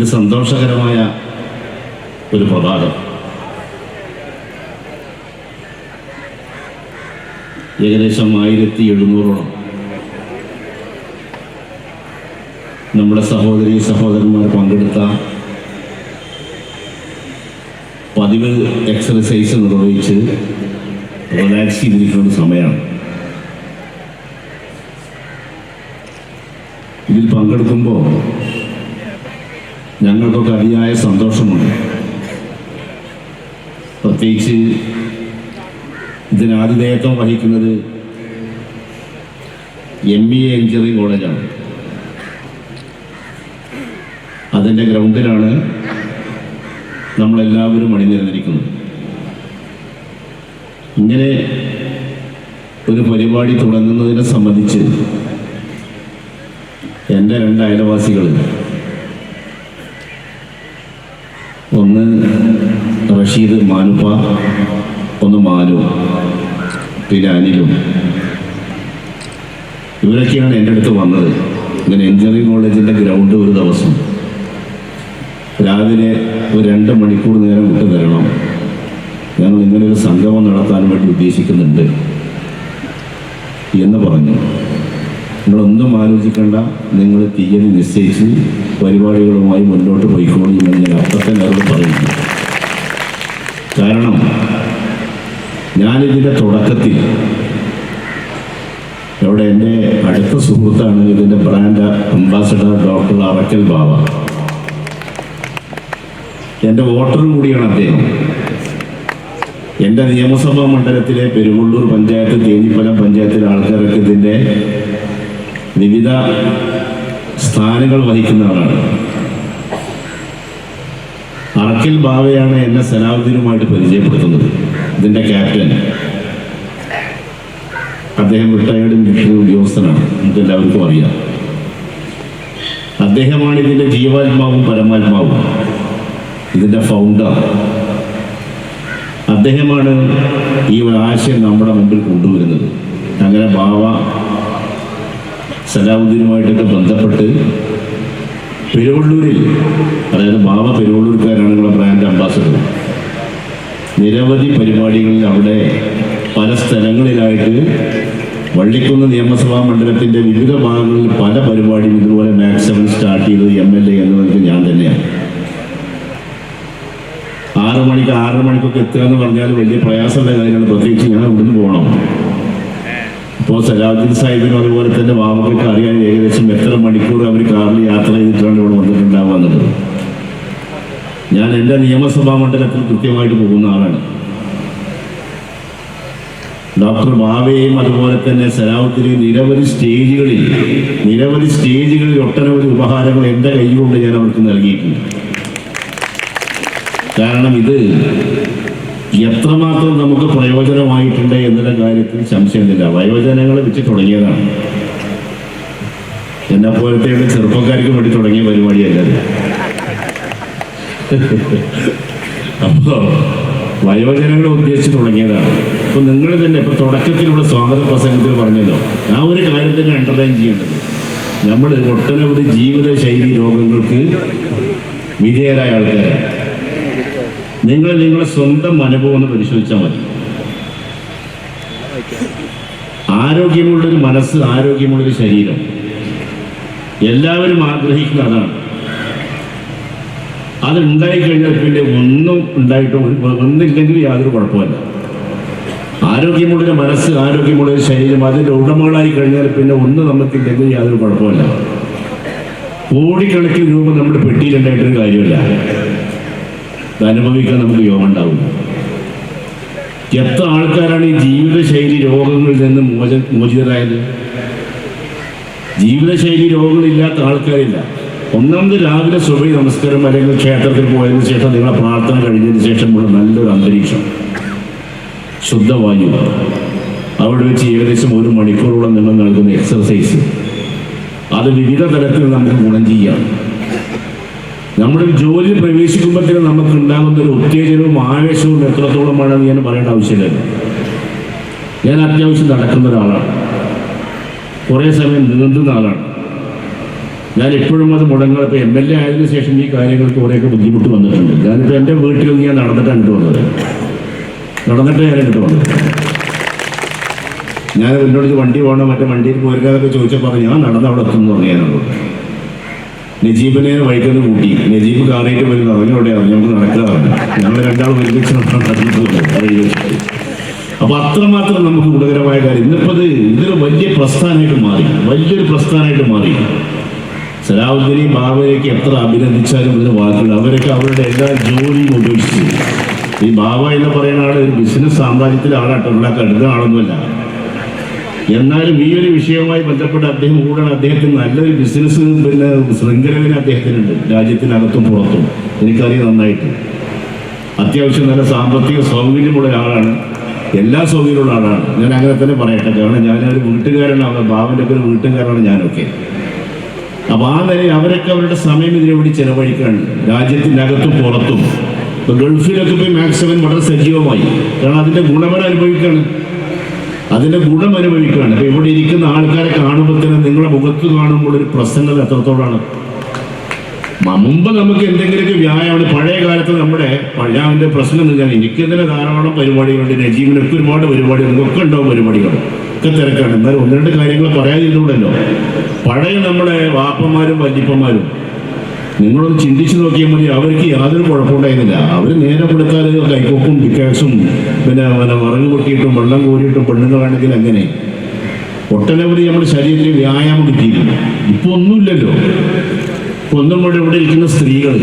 ഇത് സന്തോഷകരമായ ഒരു പ്രഭാതം. ഏകദേശം ആയിരത്തി എഴുന്നൂറോളം നമ്മുടെ സഹോദരി സഹോദരന്മാർ പങ്കെടുത്ത പതിവ് എക്സർസൈസ് നിർവഹിച്ച് റിലാക്സ് ചെയ്തിരിക്കുന്ന സമയമാണ്. ഇതിൽ പങ്കെടുക്കുമ്പോൾ ഞങ്ങൾക്കൊക്കെ അതിയായ സന്തോഷമുണ്ട്. പ്രത്യേകിച്ച് ഇതിന് ആതിഥേയത്വം വഹിക്കുന്നത് എം ഇ എ എഞ്ചിനീയറിംഗ് കോളേജാണ്. അതിന്റെ ഗ്രൗണ്ടിലാണ് നമ്മളെല്ലാവരും അണിനിരന്നിരിക്കുന്നത്. ഇങ്ങനെ ഒരു പരിപാടി തുടങ്ങുന്നതിനെ സംബന്ധിച്ച് എന്റെ രണ്ട് അയൽവാസികൾ ഒന്ന് റഷീദ് മാനുപ്പ ഒന്ന് മാനു പിന്നെ അനിലും. ഇവരൊക്കെയാണ് എന്റെ അടുത്ത് വന്നത്. ഇങ്ങനെ എഞ്ചിനീയറിംഗ് കോളേജിന്റെ ഗ്രൗണ്ട് ഒരു ദിവസം. രാവിലെ ഒരു രണ്ട് മണിക്കൂർ നേരം വിട്ടു തരണം. ഞങ്ങൾ ഇങ്ങനെ ഒരു സംഗമം നടത്താൻ വേണ്ടി ഉദ്ദേശിക്കുന്നുണ്ട് എന്ന് പറഞ്ഞു. നിങ്ങളൊന്നും ആലോചിക്കേണ്ട. നിങ്ങൾ തീയതി നിശ്ചയിച്ച് പരിപാടികളുമായി മുന്നോട്ട് പോയിക്കോളൂ എന്ന് ഞാൻ അപ്പം തന്നെ പറയുന്നു. കാരണം ഞാനിതിന്റെ തുടക്കത്തിൽ ഇവിടെ എന്റെ അടുത്ത സുഹൃത്താണ് ഇതിന്റെ brand ambassador doctor Arakkal Baba എന്റെ വോട്ടറും കൂടിയാണ് അദ്ദേഹം. എന്റെ നിയമസഭാ മണ്ഡലത്തിലെ പെരുവള്ളൂർ പഞ്ചായത്ത് തേനിപ്പലം പഞ്ചായത്തിലെ ആൾക്കാരൊക്കെ ഇതിന്റെ വിവിധ സ്ഥാനങ്ങൾ വഹിക്കുന്ന ആളാണ്. അറക്കൽ ബാവയാണ് എന്നെ സലാഹുദ്ദീനുമായിട്ട് പരിചയപ്പെടുത്തുന്നത്. ഇതിന്റെ ക്യാപ്റ്റൻ. അദ്ദേഹം റിട്ടയേർഡ് മിലിറ്ററി ഉദ്യോഗസ്ഥനാണ്. നമുക്ക് എല്ലാവർക്കും അറിയാം. അദ്ദേഹമാണ് ഇതിന്റെ ജീവാത്മാവും പരമാത്മാവും. ഇതിന്റെ ഫൗണ്ടർ അദ്ദേഹമാണ് ഈ ആശയം നമ്മുടെ മുമ്പിൽ കൊണ്ടുവരുന്നത്. അങ്ങനെ ബാവ സലാഹുദ്ദീനുമായിട്ടൊക്കെ ബന്ധപ്പെട്ട് പെരുവള്ളൂരിൽ അതായത് ബാബ പെരുവള്ളൂർക്കാരാണ് നിങ്ങളെ ബ്രാൻഡ് അംബാസഡർ. നിരവധി പരിപാടികളിൽ അവിടെ പല സ്ഥലങ്ങളിലായിട്ട് വള്ളിക്കുന്ന് നിയമസഭാ മണ്ഡലത്തിന്റെ വിവിധ ഭാഗങ്ങളിൽ പല പരിപാടിയും ഇതുപോലെ മാക്സിമം സ്റ്റാർട്ട് ചെയ്തത് എം എൽ എ എന്നത് ഞാൻ തന്നെയാണ്. ആറ് മണിക്ക് ആറ് മണിക്കൊക്കെ എത്തുക എന്ന് പറഞ്ഞാൽ വലിയ പ്രയാസമുള്ള കാര്യമാണ്. പ്രത്യേകിച്ച് ഞാൻ ഇവിടുന്ന് പോകണം. ഇപ്പോൾ സലാഹുദ്ദീൻ സാഹിബിനും അതുപോലെ തന്നെ ബാബുക്കൾക്ക് അറിയാൻ ഏകദേശം എത്ര മണിക്കൂർ അവർ കാറിൽ യാത്ര ചെയ്തിട്ടാണ് ഇവിടെ വന്നിട്ടുണ്ടാവുക ഞാൻ എന്റെ നിയമസഭാ മണ്ഡലത്തിൽ കൃത്യമായിട്ട് പോകുന്ന ആളാണ്. ഡോക്ടർ ബാവയെയും അതുപോലെ തന്നെ സലാഹുദ്ദീനും നിരവധി സ്റ്റേജുകളിൽ നിരവധി സ്റ്റേജുകളിൽ ഒട്ടനവധി ഉപഹാരങ്ങൾ എന്റെ കൈകൊണ്ട് ഞാൻ അവർക്ക് നൽകിയിട്ടുണ്ട്. കാരണം ഇത് എത്രമാത്രം നമുക്ക് പ്രയോജനമായിട്ടുണ്ട് എന്നുള്ള കാര്യത്തിൽ സംശയമില്ല. വയോജനങ്ങൾ വെച്ച് തുടങ്ങിയതാണ്. എന്നെ പോലത്തെയുള്ള ചെറുപ്പക്കാർക്ക് വേണ്ടി തുടങ്ങിയ പരിപാടിയല്ല. അപ്പോ വയോജനങ്ങളെ ഉദ്ദേശിച്ച് തുടങ്ങിയതാണ്. അപ്പൊ നിങ്ങൾ തന്നെ ഇപ്പൊ തുടക്കത്തിലുള്ള സ്വാഗത പ്രസംഗത്തിൽ പറഞ്ഞല്ലോ ആ ഒരു കാര്യം തന്നെ അണ്ടർലൈൻ ചെയ്യേണ്ടത്. നമ്മൾ ഒട്ടനവധി ജീവിതശൈലി രോഗങ്ങൾക്ക് വിധേയരായ ആൾക്കാരാണ്. നിങ്ങൾ നിങ്ങളുടെ സ്വന്തം അനുഭവം ഒന്ന് പരിശോധിച്ചാൽ മതി. ആരോഗ്യമുള്ളൊരു മനസ്സ് ആരോഗ്യമുള്ളൊരു ശരീരം. എല്ലാവരും ആഗ്രഹിക്കുന്ന അതാണ്. അത് ഉണ്ടായിക്കഴിഞ്ഞാൽ പിന്നെ ഒന്നും ഉണ്ടായിട്ട് ഒന്നില്ലെങ്കിൽ യാതൊരു കുഴപ്പമില്ല ആരോഗ്യമുള്ളൊരു മനസ്സ് ആരോഗ്യമുള്ളൊരു ശരീരം അതിന്റെ ഉടമകളായി കഴിഞ്ഞാൽ പിന്നെ ഒന്നും നമുക്കില്ലെങ്കിൽ യാതൊരു കുഴപ്പമില്ല കോടിക്കണക്കിന് രൂപ നമ്മുടെ പെട്ടിയിലുണ്ടായിട്ടൊരു കാര്യമില്ല. അനുഭവിക്കാൻ നമുക്ക് യോഗം ഉണ്ടാവില്ല. എത്ര ആൾക്കാരാണ് ഈ ജീവിതശൈലി രോഗങ്ങളിൽ നിന്ന് മോച മോചിതരായത്? ജീവിതശൈലി രോഗങ്ങളില്ലാത്ത ആൾക്കാരില്ല. ഒന്നാമത് രാവിലെ സുബൈ നമസ്കാരം അല്ലെങ്കിൽ ക്ഷേത്രത്തിൽ പോയതിനു ശേഷം നിങ്ങളെ പ്രാർത്ഥന കഴിഞ്ഞതിന് ശേഷമുള്ള നല്ലൊരു അന്തരീക്ഷം. ശുദ്ധവായു. അവിടെ വെച്ച് ഏകദേശം ഒരു മണിക്കൂറോളം നിങ്ങൾ നൽകുന്ന എക്സർസൈസ് അത് വിവിധ തരത്തിൽ നമുക്ക് ഗുണം ചെയ്യാം. നമ്മുടെ ജോലിയിൽ പ്രവേശിക്കുമ്പോഴത്തേക്കും നമുക്ക് ഉണ്ടാകുന്ന ഒരു ഉത്തേജനവും ആവേശവും എത്രത്തോളമാണെന്ന് ഞാൻ പറയേണ്ട ആവശ്യമില്ല. ഞാൻ അത്യാവശ്യം നടക്കുന്ന ഒരാളാണ്. കുറേ സമയം നീന്തുന്ന ആളാണ്. ഞാൻ എപ്പോഴും അത് മുടങ്ങാതെ ഇപ്പോൾ എം എൽ എ ആയതിനു ശേഷം ഈ കാര്യങ്ങൾക്ക് കുറേയൊക്കെ ബുദ്ധിമുട്ട് വന്നിട്ടുണ്ട്. ഞാനിപ്പോൾ എന്റെ വീട്ടിൽ ഞാൻ നടന്നിട്ടാണ് ഇട്ട് വന്നത്. നടന്നിട്ട് ഞാൻ ഇട്ട് വന്നത്. ഞാൻ എന്നോട് വണ്ടി പോകണം മറ്റേ വണ്ടിയിൽ പോരുകാതൊക്കെ ചോദിച്ചപ്പോൾ പറഞ്ഞു ഞാൻ നടന്ന് അവിടെ എത്തുന്നു പറഞ്ഞു നജീബിനെ വൈകുന്നത് കൂട്ടി. നജീബ് കാറിയിട്ട് വരുന്ന അറിഞ്ഞു അവിടെയാണ് ഞങ്ങൾ നടക്കാറുണ്ട്. ഞങ്ങൾ രണ്ടാളും ഒരുമിച്ച് അപ്പൊ അത്രമാത്രം നമുക്ക് ഗുണകരമായ കാര്യം. ഇന്നിപ്പോ ഇത് ഇതൊരു വലിയ പ്രസ്ഥാനമായിട്ട് മാറി. വലിയൊരു പ്രസ്ഥാനമായിട്ട് മാറി. സലാഹുദ്ദീനെയും ബാബയൊക്കെ എത്ര അഭിനന്ദിച്ചാലും ഇതിന് വാക്കുകൾ. അവരൊക്കെ അവരുടെ എല്ലാ ജോലിയും ഉപേക്ഷിച്ചു. ഈ ബാബ എന്ന് പറയുന്ന ആൾ ഒരു ബിസിനസ് സാമ്രാജ്യത്തിലെ ആളാട്ടുള്ള ഉണ്ടാക്കാൻ ആളൊന്നുമല്ല. എന്നാലും ഈ ഒരു വിഷയവുമായി ബന്ധപ്പെട്ട് അദ്ദേഹം കൂടാണ് അദ്ദേഹത്തിന് നല്ലൊരു ബിസിനസ് പിന്നെ ശൃംഖലവിന് അദ്ദേഹത്തിനുണ്ട്. രാജ്യത്തിനകത്തും പുറത്തും. എനിക്കറിയാം നന്നായിട്ട്. അത്യാവശ്യം നല്ല സാമ്പത്തിക സൗകര്യമുള്ള ആളാണ്. എല്ലാ സൗകര്യമുള്ള ആളാണ്. ഞാൻ അങ്ങനെ തന്നെ പറയട്ടെ. കാരണം ഞാനൊരു വീട്ടുകാരനാണ്. ബാബന്റെ ഒക്കെ ഒരു വീട്ടുകാരാണ് ഞാനൊക്കെ. അപ്പൊ ആ നിലയിൽ അവരൊക്കെ അവരുടെ സമയം ഇതിനുവേണ്ടി വേണ്ടി ചെലവഴിക്കാണ്. രാജ്യത്തിനകത്തും പുറത്തും. ഗൾഫിലൊക്കെ പോയി മാക്സിമം വളരെ സജീവമായി. കാരണം അതിന്റെ ഗുണമൻ അനുഭവിക്കാണ് അതിന്റെ ഗുണം അനുഭവിക്കുകയാണ്. അപ്പൊ ഇവിടെ ഇരിക്കുന്ന ആൾക്കാരെ കാണുമ്പോൾ തന്നെ നിങ്ങളുടെ മുഖത്ത് കാണുമ്പോൾ ഒരു പ്രസന്നത എത്രത്തോളാണ്. മുമ്പ് നമുക്ക് എന്തെങ്കിലുമൊക്കെ വ്യായാമം പഴയ കാലത്ത് നമ്മുടെ പഴയാവിന്റെ പ്രശ്നം എന്ന് പറഞ്ഞാൽ എനിക്ക് തന്നെ ധാരാളം പരിപാടികളുണ്ട്. രജീവിനൊക്കെ ഒരുപാട് പരിപാടികൾ ഒക്കെ ഉണ്ടാവും പരിപാടികൾ. ഒക്കെ തിരക്കാണ്. എന്നാലും ഒന്ന് രണ്ട് കാര്യങ്ങൾ പറയാതിരുന്നുണ്ടല്ലോ പഴയ നമ്മുടെ വാപ്പന്മാരും വല്യപ്പന്മാരും നിങ്ങളൊന്ന് ചിന്തിച്ചു നോക്കിയാൽ മതി. അവർക്ക് യാതൊരു കുഴപ്പമുണ്ടായിരുന്നില്ല. അവർ നേരെ കൊടുത്താൽ കൈക്കൊപ്പും ബിക്കാസും പിന്നെ പിന്നെ മറങ്ങ് പൊട്ടിയിട്ടും വെള്ളം കോരിയിട്ടും പെണ്ണുങ്ങളാണെങ്കിൽ അങ്ങനെ. ഒട്ടനവധി നമ്മുടെ ശരീരത്തിൽ വ്യായാമം കിട്ടിയിരുന്നു ഇപ്പൊ ഒന്നുമില്ലല്ലോ. ഒന്നും കൂടെ ഇവിടെ ഇരിക്കുന്ന സ്ത്രീകൾ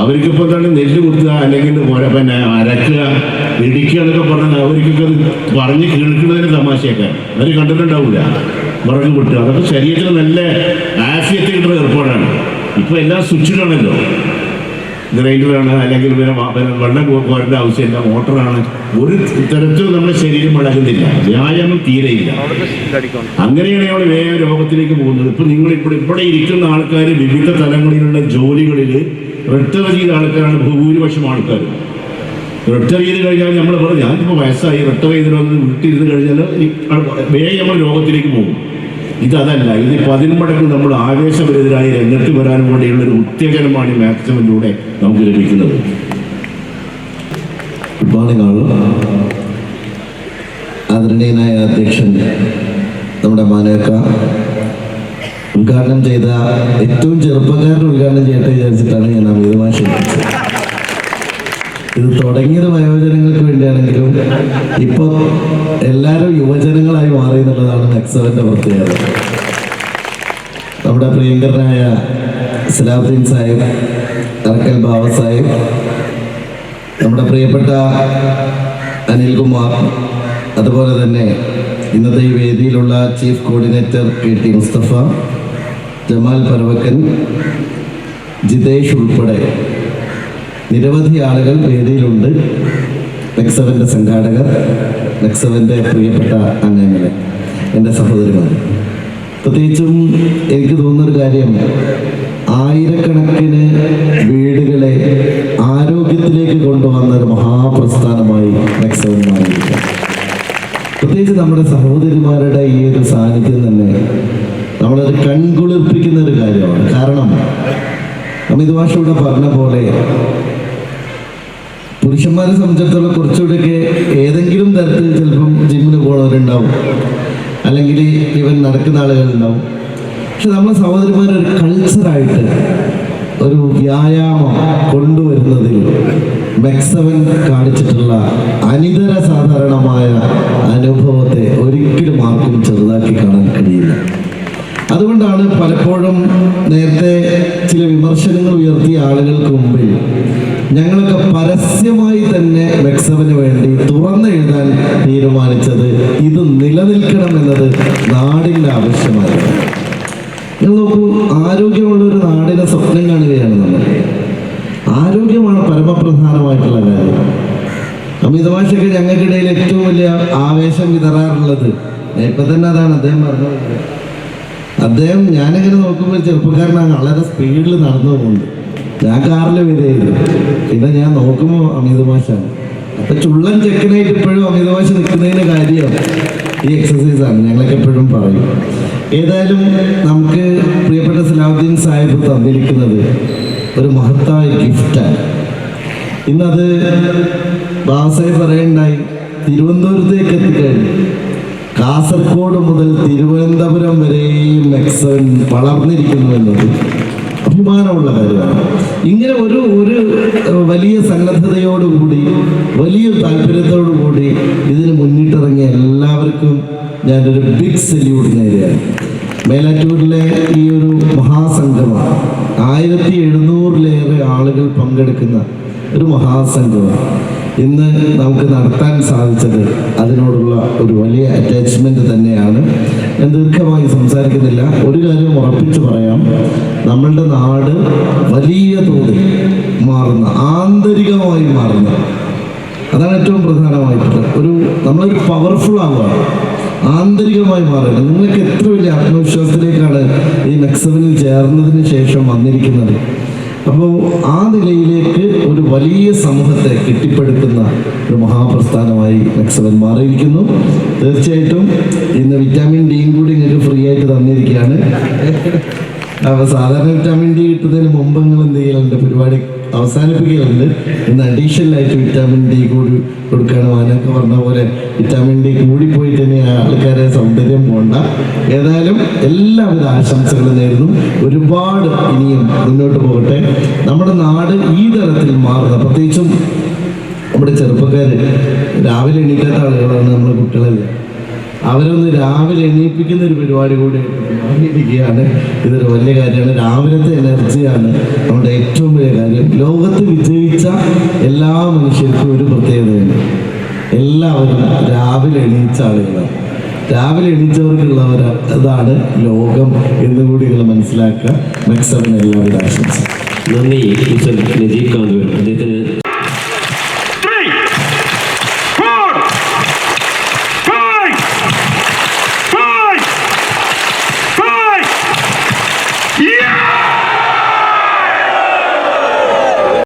അവർക്കിപ്പോൾ എന്താണ് നെല്ല് കുത്തുക അല്ലെങ്കിൽ പിന്നെ അരക്കുക ഇടിക്കുക എന്നൊക്കെ പറഞ്ഞാൽ അവർക്കൊക്കെ അത് പറഞ്ഞ് കേൾക്കുന്നതിന് തമാശയൊക്കെ. അവർ കണ്ടിട്ടുണ്ടാവില്ല വിറക് പൊട്ടുക. അതൊക്കെ ശരീരത്തിന് നല്ല ആഫിയത്തിൽ ഏർപ്പാടാണ്. ഇപ്പൊ എല്ലാം സ്വിച്ചിലാണല്ലോ. ഗ്രൈൻഡറാണ് അല്ലെങ്കിൽ പിന്നെ വെള്ളം പോകേണ്ട ആവശ്യമില്ല മോട്ടറാണ്. ഒരു തരത്തിലും നമ്മുടെ ശരീരം വളരുന്നില്ല വ്യായാമം തീരെയില്ല. അങ്ങനെയാണ് നമ്മൾ വേഗം രോഗത്തിലേക്ക് പോകുന്നത്. ഇപ്പൊ നിങ്ങൾ ഇപ്പോൾ ഇവിടെ ഇരിക്കുന്ന ആൾക്കാർ വിവിധ തലങ്ങളിലുള്ള ജോലികളിൽ റിട്ടയർ ചെയ്ത ആൾക്കാരാണ് ഭൂരിപക്ഷം ആൾക്കാർ റിട്ടയർ ചെയ്ത് കഴിഞ്ഞാൽ നമ്മൾ പറഞ്ഞു ഞാനിപ്പോൾ വയസ്സായി റിട്ടയർ ചെയ്തിട്ട് വന്ന് വീട്ടിലിരുന്ന് കഴിഞ്ഞാൽ വേഗം നമ്മൾ രോഗത്തിലേക്ക് പോകും. ഇതല്ല ഇത് പതിന്മടക്ക് നമ്മൾ ആവേശഭരിതരായി രംഗത്ത് വരാൻ വേണ്ടിയുള്ള ഒരു ഉത്തേജനമാണ് ഈ മാക്സിമിലൂടെ നമുക്ക് ലഭിക്കുന്നത്. ആദരണീയനായ അധ്യക്ഷൻ നമ്മുടെ മാനേക്ക. ഉദ്ഘാടനം ചെയ്ത ഏറ്റവും ചെറുപ്പക്കാരൻ ഉദ്ഘാടനം ചെയ്യട്ടെ വിചാരിച്ചിട്ടാണ് ഞാൻ അമിതമായി ക്ഷണിച്ചത്. ഇത് തുടങ്ങിയത് വയോജനങ്ങൾക്ക് വേണ്ടിയാണെങ്കിലും ഇപ്പോൾ എല്ലാവരും യുവജനങ്ങളായി മാറി എന്നുള്ളതാണ് നെക്സവന്റെ പ്രത്യേകത. നമ്മുടെ പ്രിയങ്കരനായ സലാഫുദ്ദീൻ സാഹിബ് അറക്കൽ ബാബ സാഹിബ് നമ്മുടെ പ്രിയപ്പെട്ട അനിൽകുമാർ അതുപോലെ തന്നെ ഇന്നത്തെ ഈ വേദിയിലുള്ള chief coordinator K T Mustafa Jamal Paravakkan Jithesh ഉൾപ്പെടെ നിരവധി ആളുകൾ വേദിയിലുണ്ട്. നെക്സവന്റെ സംഘാടകർ നെക്സവന്റെ പ്രിയപ്പെട്ട അംഗങ്ങളെ എന്റെ സഹോദരിമാർ പ്രത്യേകിച്ചും എനിക്ക് തോന്നുന്നൊരു കാര്യം ആയിരക്കണക്കിന് വീടുകളെ ആരോഗ്യത്തിലേക്ക് കൊണ്ടുവന്ന ഒരു മഹാപ്രസ്ഥാനമായി നെക്സവൻ പ്രത്യേകിച്ച് നമ്മുടെ സഹോദരിമാരുടെ ഈ ഒരു സാന്നിധ്യം തന്നെ നമ്മളൊരു കൺകുളിർപ്പിക്കുന്ന ഒരു കാര്യമാണ്. കാരണം അമിത് ഭാഷ ഇവിടെ പറഞ്ഞ പോലെ പുരുഷന്മാരെ സംബന്ധിച്ചിടത്തോളം കുറച്ചുകൂടെയൊക്കെ ഏതെങ്കിലും തരത്തിൽ ചിലപ്പം ജിമ്മിന് പോകുന്നവരുണ്ടാവും അല്ലെങ്കിൽ ഇവൻ നടക്കുന്ന ആളുകളുണ്ടാവും. പക്ഷെ നമ്മളെ സഹോദരിമാർ ഒരു കൾച്ചറായിട്ട് ഒരു വ്യായാമം കൊണ്ടുവരുന്നതിൽ മെക്സവൻ കാണിച്ചിട്ടുള്ള അനിതര സാധാരണമായ അനുഭവത്തെ ഒരിക്കലും ആർക്കും ചെറുതാക്കി കാണാൻ കഴിയില്ല. അതുകൊണ്ടാണ് പലപ്പോഴും നേരത്തെ ചില വിമർശനങ്ങൾ ഉയർത്തിയ ആളുകൾക്ക് മുമ്പിൽ ഞങ്ങളൊക്കെ പരസ്യമായി തന്നെ വെക്സവിന് വേണ്ടി തുറന്നെഴുതാൻ തീരുമാനിച്ചത് ഇത് നിലനിൽക്കണം എന്നത് നാടിന്റെ ആവശ്യമായിരുന്നു നിങ്ങൾ നോക്കൂ ആരോഗ്യമുള്ള ഒരു നാടിനെ സ്വപ്നം കാണുകയാണ് നമ്മൾ. ആരോഗ്യമാണ് പരമപ്രധാനമായിട്ടുള്ള കാര്യം. അമിതഭാഷയ്ക്ക് ഞങ്ങൾക്കിടയിൽ ഏറ്റവും വലിയ ആവേശം വിതറാറുള്ളത്. ഇപ്പൊ തന്നെ അതാണ് അദ്ദേഹം പറഞ്ഞത്. അദ്ദേഹം ഞാനിങ്ങനെ നോക്കുമ്പോൾ ചെറുപ്പക്കാരനാണ്. വളരെ സ്പീഡിൽ നടന്നു പോകുന്നുണ്ട് ഞാൻ കാറിൽ വിധേയത് പിന്നെ ഞാൻ നോക്കുമ്പോൾ അമിതമാശാണ് അപ്പൊ ചുള്ളൻ ചെക്കനായിട്ട് ഇപ്പോഴും അമിതമാശ നിൽക്കുന്നതിന് ഈ എക്സസൈസ് ആണ്. ഞങ്ങളൊക്കെ എപ്പോഴും പറയും. ഏതായാലും നമുക്ക് പ്രിയപ്പെട്ട സലാഹുദ്ദീൻ സാഹിബ് തന്നിരിക്കുന്നത് ഒരു മഹത്തായ ഗിഫ്റ്റാണ് ഇന്നത് ബാബാ സാഹിബ് പറയുണ്ടായി തിരുവനന്തപുരത്തേക്ക് എത്തിക്കഴിഞ്ഞു. കാസർഗോഡ് മുതൽ തിരുവനന്തപുരം വരെയും നെക്സൺ വളർന്നിരിക്കുന്നു എന്നത് അഭിമാനമുള്ള കാര്യമാണ്. ഇങ്ങനെ ഒരു ഒരു വലിയ സന്നദ്ധതയോടുകൂടി വലിയൊരു താല്പര്യത്തോടുകൂടി ഇതിന് മുന്നിട്ടിറങ്ങിയ എല്ലാവർക്കും ഞാനൊരു ബിഗ് സല്യൂട്ട് നേരെയാണ് മേലാറ്റൂരിലെ ഈ ഒരു മഹാസംഗമം ആയിരത്തി എഴുന്നൂറിലേറെ ആളുകൾ പങ്കെടുക്കുന്ന ഒരു മഹാസംഘം. ഇന്ന് നമുക്ക് നടത്താൻ സാധിച്ചത് അതിനോടുള്ള ഒരു വലിയ അറ്റാച്ച്മെന്റ് തന്നെയാണ്. ഞാൻ ദീർഘമായി സംസാരിക്കുന്നില്ല. ഒരു കാര്യം ഉറപ്പിച്ചു പറയാം. നമ്മളുടെ നാട് വലിയ തോതിൽ മാറുന്ന ആന്തരികമായി മാറുന്ന അതാണ് ഏറ്റവും പ്രധാനമായിട്ടുള്ളത്. ഒരു നമ്മളൊരു പവർഫുൾ ആവുകയാണ്. ആന്തരികമായി മാറുക നിങ്ങൾക്ക് എത്ര വലിയ ആത്മവിശ്വാസത്തിലേക്കാണ് ഈ നക്സബിനിൽ ചേർന്നതിന് ശേഷം വന്നിരിക്കുന്നത്? അപ്പോൾ ആ നിലയിലേക്ക് ഒരു വലിയ സമൂഹത്തെ കെട്ടിപ്പടുക്കുന്ന ഒരു മഹാപ്രസ്ഥാനമായി നക്സലൻ മാറിയിരിക്കുന്നു. തീർച്ചയായിട്ടും ഇന്ന് വിറ്റാമിൻ ഡിയും കൂടി നിങ്ങൾക്ക് ഫ്രീ ആയിട്ട് തന്നിരിക്കുകയാണ്. അപ്പോൾ സാധാരണ വിറ്റാമിൻ ഡി കിട്ടുന്നതിന് മുമ്പ് നിങ്ങൾ എന്ത് ചെയ്യലുണ്ട്? പരിപാടി അവസാനിപ്പിക്കലുണ്ട്. ഇന്ന് അഡീഷണൽ ആയിട്ട് വിറ്റാമിൻ ഡി കൂടി കൊടുക്കുകയാണ്. മാനൊക്കെ പറഞ്ഞ പോലെ വിറ്റാമിൻ ഡി കൂടി പോയിട്ട് തന്നെ ആൾക്കാരെ സൗന്ദര്യം പോണ്ട. ഏതായാലും എല്ലാവിധ ആശംസകളും നേരുന്നു. ഒരുപാട് ഇനിയും മുന്നോട്ട് പോകട്ടെ. നമ്മുടെ നാട് ഈ തരത്തിൽ മാറുന്ന. പ്രത്യേകിച്ചും നമ്മുടെ ചെറുപ്പക്കാർ രാവിലെ എണീക്കാത്ത ആളുകളാണ് നമ്മുടെ കുട്ടികളെല്ലാം. അവരൊന്ന് രാവിലെ എണീപ്പിക്കുന്ന ഒരു പരിപാടി കൂടി ഇരിക്കുകയാണ് ഇതൊരു വലിയ കാര്യമാണ്. രാവിലത്തെ എനർജിയാണ് നമ്മുടെ ഏറ്റവും വലിയ കാര്യം. ലോകത്ത് വിജയിച്ച എല്ലാ മനുഷ്യർക്കും ഒരു പ്രത്യേകതയുണ്ട് എല്ലാവരും രാവിലെ എണീച്ച ആളുകളാണ്. രാവിലെ എണീച്ചവർക്കുള്ളവർ അതാണ് ലോകം എന്നുകൂടി നിങ്ങൾ മനസ്സിലാക്കുക. മെക്സറിന് എല്ലാവരും ആശംസ. നന്ദി. മിസ്റ്റർ നജീബ് അദ്ദേഹത്തിന്